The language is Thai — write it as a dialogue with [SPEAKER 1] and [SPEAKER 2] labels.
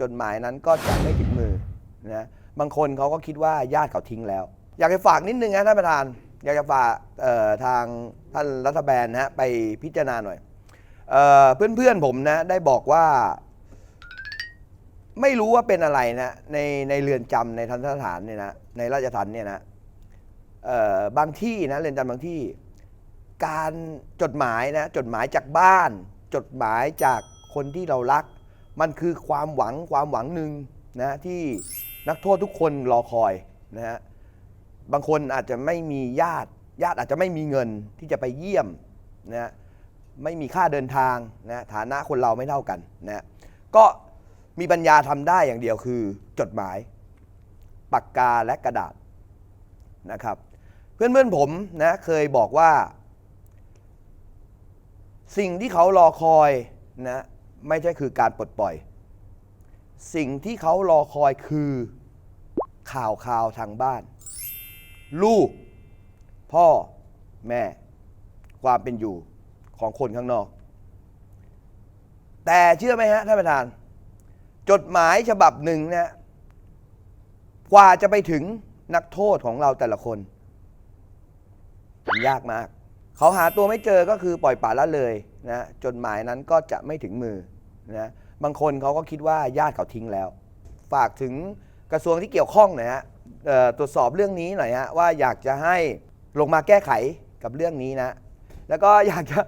[SPEAKER 1] จดหมายนั้นก็จะไม่ถึงมือนะบางคนเขาก็คิดว่าญาติเขาทิ้งแล้ว อยากจะฝากนิดนึงนะท่านประธาน อยากจะฝากทางท่านรัฐบาลนะฮะไปพิจารณาหน่อยเออเพื่อนๆผมนะได้บอกว่า ไม่รู้ว่าเป็นอะไรนะในในเรือนจำในทันสถานเนี่ยนะในราชทัณฑ์เนี่ยนะบางที่นะเรือนจำบางที่ การจดหมายนะจดหมายจากบ้าน จดหมายจากคนที่เรารัก มันคือความหวังความหวังหนึ่งนะที่นักโทษทุกคนรอคอยนะฮะบางคนอาจจะไม่มีญาติ ญาติอาจจะไม่มีเงินที่จะไปเยี่ยมนะฮะไม่มีค่าเดินทางนะฐานะคนเราไม่เท่ากันนะฮะก็มีปัญญาทำได้อย่างเดียวคือ จดหมายปากกาและกระดาษนะครับ เพื่อนๆผมนะเคยบอกว่า สิ่งที่เขารอคอยนะ ไม่ใช่คือการปลดปล่อย สิ่งที่เขารอคอยคือข่าวข่าวทางบ้าน ลูก พ่อแม่ ความเป็นอยู่ของคนข้างนอก แต่เชื่อไหมฮะท่านประธาน จดหมายฉบับหนึ่งเนี่ยกว่าจะไปถึงนักโทษของเราแต่ละคนมันยากมาก เขาหาตัวไม่เจอก็คือปล่อยปละละเลยนะจดหมายนั้นก็จะไม่ถึงมือ นะบางคนเขาก็คิดว่าญาติเขาทิ้งแล้ว ฝากถึงกระทรวงที่เกี่ยวข้องหน่อยฮะเอ่อตรวจสอบเรื่องนี้หน่อยฮะว่าอยากจะให้ลงมาแก้ไขกับเรื่องนี้นะ แล้วก็อยากจะ